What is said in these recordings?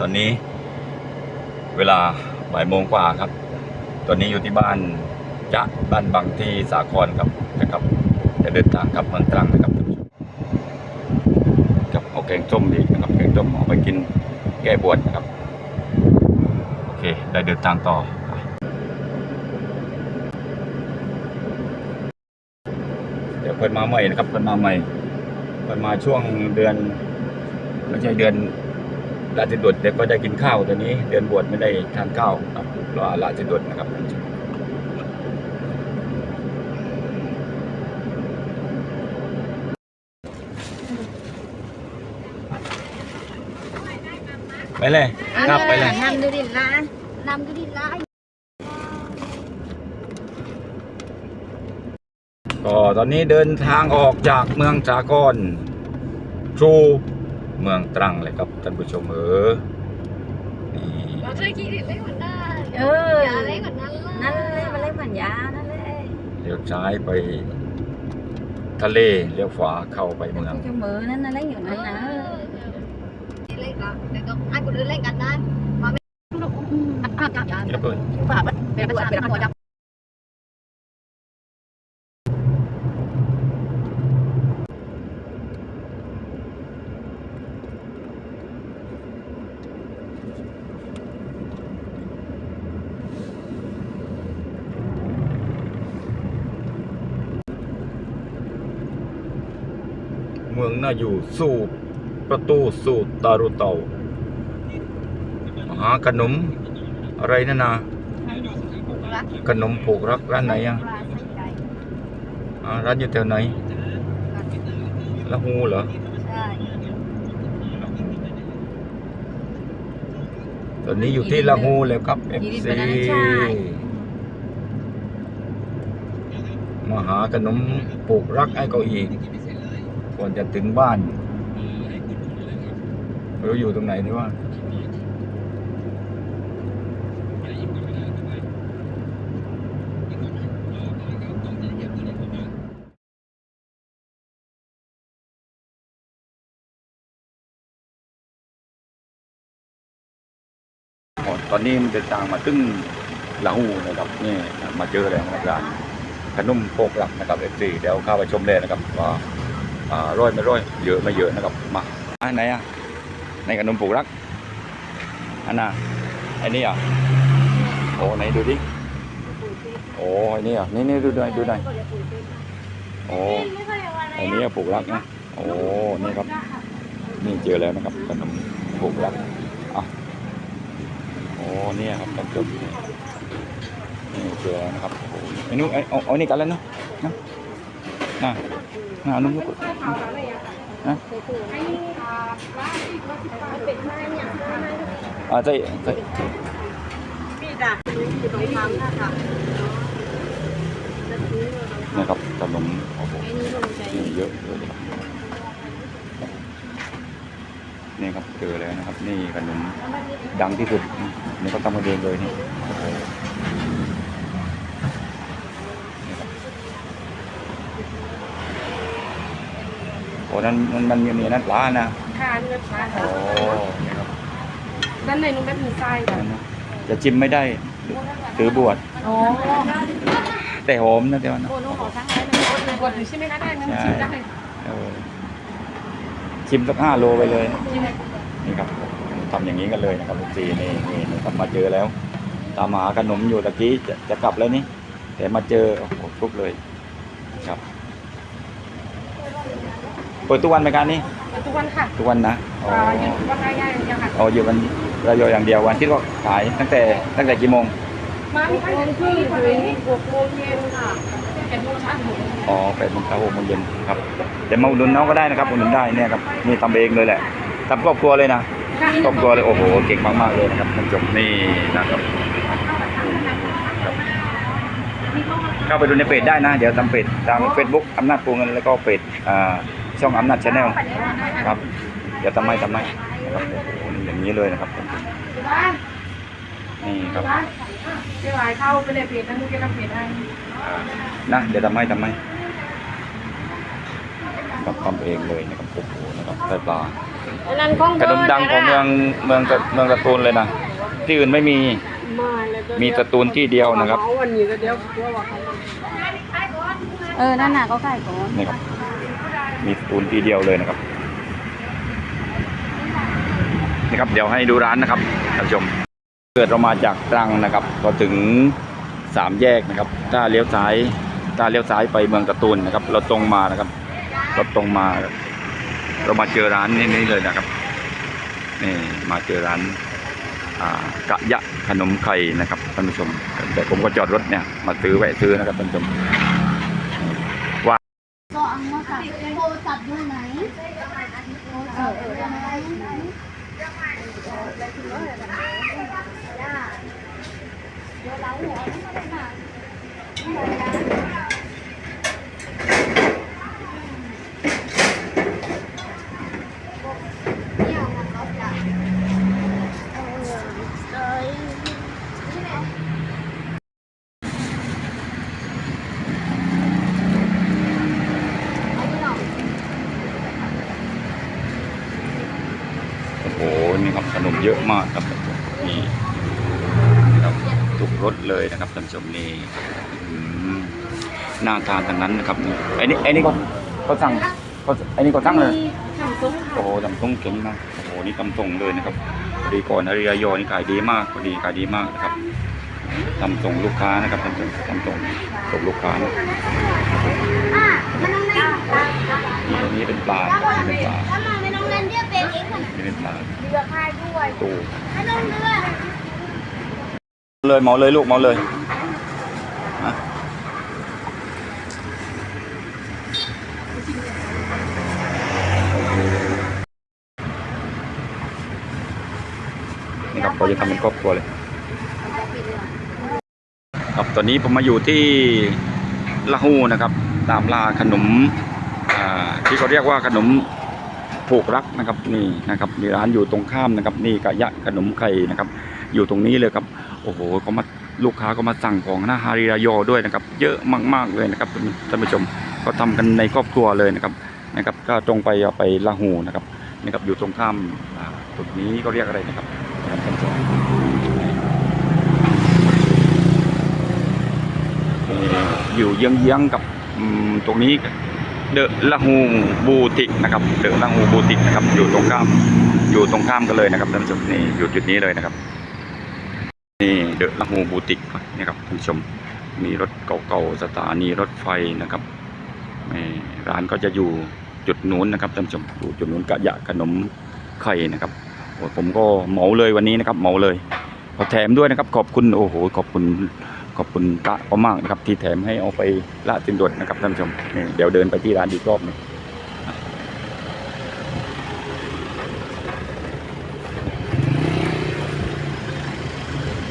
ตอนนี้เวลาบ่ายโมงกว่าครับ ตอนนี้อยู่ที่บ้านจะบ้านบางที่สาครครับนะครับ จะเดินทางกลับเมืองตรังนะครับท่านผู้ชมกับเอาแกงส้มอีนะครับแกงส้มเอาไปกินแก้บวชนะครับ โอเค ได้เดินทางต่อเดี๋ยวเพิ่นมาใหม่นะครับเพิ่นมาใหม่เพิ่นมาช่วงเดือนไม่ใช่เดือน ลาจิดุดเด็กก็ได้กินข้าวตอนนี้ เดือนบวชไม่ได้ทานข้าวครับรอลาจิดุดนะครับไปเลยครับไปเลยนำดูดินละนำดูดินละก็ตอนนี้เดินทางออกจากเมืองสากลชู เมืองตรังเลยครับท่านผู้ชมเออนี่เราจะกินเล็กกว่านั้นเอออย่าเล็กกว่านั้นนั่นเลยมันเล็กเหมือนยานั่นเลยเลี้ยวซ้ายไป ทะเลเลี้ยวขวาเข้าไปเมืองเจ้ามือนั่นน่ะเล็กอยู่นั่นนะเล็กละแต่ก็ให้คนอื่นเล่นกันได้มาไม่อะจับยานี่ก็เพิ่นฝากเป็นประชาเป็นประชา เมืองน่าอยู่สู่ประตูสู่ตารุเตามหาขนมอะไรนั่นนะขนมผูกรักร้านไหนอะร้านอยู่แถวไหนละหูเหรอใช่ตอนนี้อยู่ที่ละหูแล้วครับเอยู่ที่ FC บรรณาชาติมหาขนมปลูกรักไอ้เขาอี กก่อนจะถึงบ้านเราอยู่ตรงไหนนี่ว่าอ๋อตอนนี้มันเดินทางมาตึ้งละหูนะครับนี่มาเจอแล้วนะครับขนมโปกหลักนะครับเอฟซีเดี๋ยวเข้าไปชมเลยนะครับว่าอ่า ร้อยไม่ร้อยเยอะไม่เยอะนะครับมาอันไหนอะในขนมปกรักอันน่ะอันนี้อะโอ้ไหนดูดิโอ้อันนี้อะนี่นี่ดูหน่อยดูหน่อยโอ้อันนี้ปูรักนะโอ้นี่ครับ นี่เจอแล้วนะครับขนมปูรักอะโอ้เนี่ยครับท่านผู้ชมนี่เจอแล้วนะครับโอ้โหไอ้นู้ไอ้เอาเอานี่กันแล้วเนาะนะ น่ะน่ะนุ่มลูกนะอ่าใช่ใช่พี่ด่าอยู่ตรงปั๊มนะคะนี่ครับขนมโอ้โหไอ้นี่ลงใจนี่เยอะเลยนี่ครับเจอแล้วนะครับ นี่ขนมดังที่สุดนี่เขาทำมาเองเลยนี่โอ้โหโอ้ นั่นมันมันมีมีนั่นปลานะทานเนื้อปลาโอ้นี่ครับด้านในนู้นแบบมีไส้แบบนั่นนะจะชิมไม่ได้ถือบวชโอ้แต่หอมนะแต่ว่านะโหนุ่มของทั้งนั้นมันกดอยู่ใช่ไหมคะได้มันชิมได้เออชิมสักห้าโลไปเลยชิมได้นี่ครับทำอย่างนี้กันเลยนะครับสีนี่นี่นะครับมาเจอแล้ว ตามหาขนมอยู่ตะกี้จะจะกลับแล้วนี่แต่มาเจอโอ้โหทุกเลยครับ เปิดทุกวันไหมการนี่ทุกวันค่ะทุกวันนะอ๋ออ่าหยุดวันง่ายๆอย่างเดียวค่ะ อ๋ออยู่วันระยออย่างเดียววันที่ก็ขายตั้งแต่ตั้งแต่กี่โมงมาที่ครึ่งถึงหกโมงเย็นค่ะเจ็ดโมงเช้าถึงอ๋อแปดโมงเช้าหกโมงเย็นครับแต่มาอุดหนุนน้องก็ได้นะครับอุดหนุนได้เนี่ยครับนี่ทำเองเลยแหละทำครอบครัวเลยนะค่ะครอบครัวเลยโอ้โหเก่งมากๆเลยนะครับท่านผู้ชมนี่นะครับครับเข้าไปดูในเพจได้นะ เดี๋ยวทำเพจทางเฟซบุ๊กอำนาจปูเงินแล้วก็เพจอ่า ช่องอำนาจชาแนลครับเดี๋ยวทำไมทำไมนะครับโอ้โหอย่างนี้เลยนะครับนี่ครับเจ้าหลายเข้าไปในเพจนั้นมุกจะทำเพจให้นะเดี๋ยวทำไมทำไมครับทำเองเลยนะครับโอ้โหนะครับได้ปลาอันนั้นของขนมดังของเมืองเมืองตะเมืองสตูลเลยนะที่อื่นไม่มีมาเลยตัวมีสตูลที่เดียวนะครับเอาวันนี้ก็เดียวกลัวว่าเขาเออนั่นน่ะก็ขายก่อนนี่ครับ มีสตูลที่เดียวเลยนะครับนี่ครับเดี๋ยวให้ดูร้านนะครับท่านผู้ชม เกิดเรามาจากตรังนะครับก็ถึงสามแยกนะครับ ถ้าเลี้ยวซ้าย ถ้าเลี้ยวซ้ายไปเมืองสตูลนะครับ เราตรงมานะครับเราตรงมา เรามาเจอร้านนี้เลยนะครับนี่มาเจอร้านกะยะขนมไข่นะครับท่านผู้ชม แต่ผมก็จอดรถเนี่ยมาซื้อแวะซื้อนะครับท่านผู้ชม ก็เอามาค่ะโทรศัพท์อยู่ไหนเออเออ โอ้โหนี่ครับขนมเยอะมากครับนี่นะครับทุกรสเลยนะครับท่านผู้ชมนี่อืมน่าทานทั้งนั้นนะครับนี่ไอ้นี่ไอ้นี่ก็ก็สั่งก็ไอ้นี่ก็สั่งเลยทำซุ้มค่ะโอ้โหตำส้มเก่งมากโอ้โหนี่ตำส่งเลยนะครับพอดีก่อนอาริยาโยนี่ขายดีมากพอดีขายดีมากนะครับทำส่งลูกค้านะครับทำส่งทำส่งส่งลูกค้านะนี่อันนี้เป็นปลาอันนี้เป็นปลาถ้า มาไม่ต้องเล่นเรียกเป็นเองค่ะอันนี่เป็นปลาเรือพายด้วยตู้ไม่ต้องเรือเลยเมาเลยลูกเมาเลยนี่ครับเราจะทำเป็นครอบครัวเลย ครับตอนนี้ผมมาอยู่ที่ละหูนะครับ ตามล่าขนมอ่าที่เขาเรียกว่าขนม ผูกรักนะครับนี่นะครับมีร้านอยู่ตรงข้ามนะครับ นี่กะยะขนมไข่นะครับ อยู่ตรงนี้เลยครับโอ้โหเขามาลูกค้าก็มาสั่งของหน้าฮาริรายอด้วยนะครับ เยอะมากๆเลยนะครับท่านผู้ชมก็ทำกันในครอบครัวเลยนะครับนะครับ ก็ตรงไปเอาไปละหูนะครับนะครับอยู่ตรงข้ามจุดนี้ก็เรียกอะไรนะครับท่านผู้ชมอยู่เยื้องๆกับตรงนี้ เดอะละหูบูติกนะครับเดอะละหูบูติกนะครับอยู่ตรงข้ามอยู่ตรงข้ามกันเลยนะครับท่านผู้ชมนี่อยู่จุดนี้เลยนะครับ นี่เดอะละหูบูติกนี่ครับท่านผู้ชมมีรถเก่าๆสถานีรถไฟนะครับร้านก็จะอยู่จุดนู้นนะครับท่านผู้ชมอยู่จุดนู้นกะยะขนมไข่นะครับผมก็เหมาเลยวันนี้นะครับเหมาเลยขอแถมด้วยนะครับ ขอบคุณโอ้โหขอบคุณ ขอบคุณกะก็มากนะครับ ที่แถมให้เอาไปละสินดดนะครับท่านผู้ชมเดี๋ยวเดินไปที่ร้านอีกรอบหนึง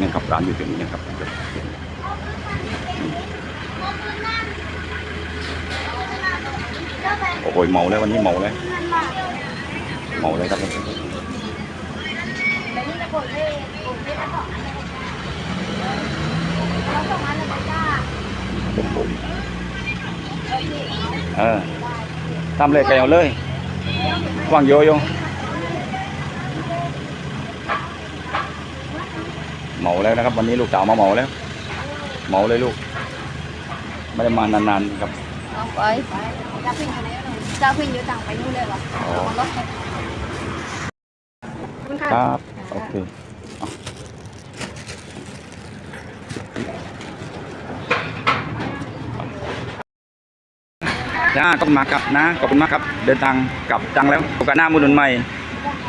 นี่ครับร้านอยู่ตรงนี้นะครับโอ้โหเมาแล้ววันนี้เมาแล้วเมาเลยครับ ท่านผู้ชมแต่นี่จะกดเลยกดเลยแล้วก็อันนี้เราต้องอันนี้จ้าเออทำเลยไก่เอาเลยว่างโยโยเหมาแล้วนะครับ วันนี้ลูกสาวมาเหมาแล้ว เหมาเลยลูก ไม่ได้มานานๆครับเอาไปจะพิงอยู่ไหนจะพิงอยู่ต่างไปนู่นเลยเหรออ๋อรถคุณค่ะครับ โอเค จ้าขอบคุณมากครับนะขอบคุณมากครับ เดินทางกลับจังแล้วโอกาสหน้ามุนนใหม่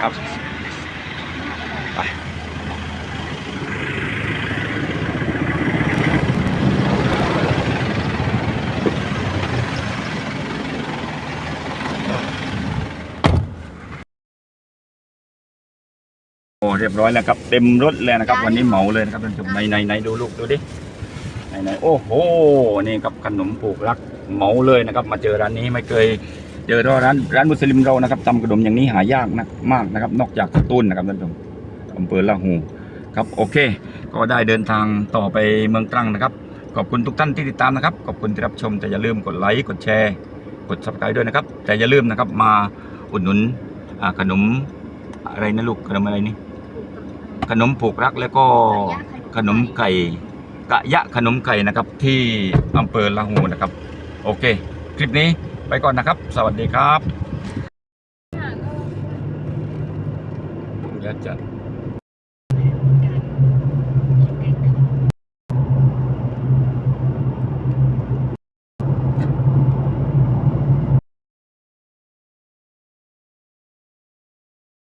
ครับไปโอ้เรียบร้อยแล้วครับเต็มรถเลยนะครับ วันนี้เหมาเลยนะครับท่านผู้ชมในในในดูลูกดูดิในในโอ้โหนี่ครับขนมปลูกรัก เหมาเลยนะครับมาเจอร้านนี้ไม่เคยเจอร้านร้านมุสลิมเรานะครับตำขนมอย่างนี้หายากนะมากนะครับ นอกจากตุ้นนะครับท่านผู้ชมอำเภอละหูครับโอเค ก็ได้เดินทางต่อไปเมืองตรังนะครับ ขอบคุณทุกท่านที่ติดตามนะครับ ขอบคุณที่รับชมแต่อย่าลืมกดไลค์กดแชร์กดซับสไครต์ด้วยนะครับ แต่อย่าลืมนะครับมาอุดหนุนขนมอะไรนะลูกขนมอะไรนี่ขนมผูกรักแล้วก็ขนมไก่กะยะขนมไก่นะครับที่อำเภอละหูนะครับ โอเค คลิปนี้ไปก่อนนะครับ สวัสดีครับ ผมจะจั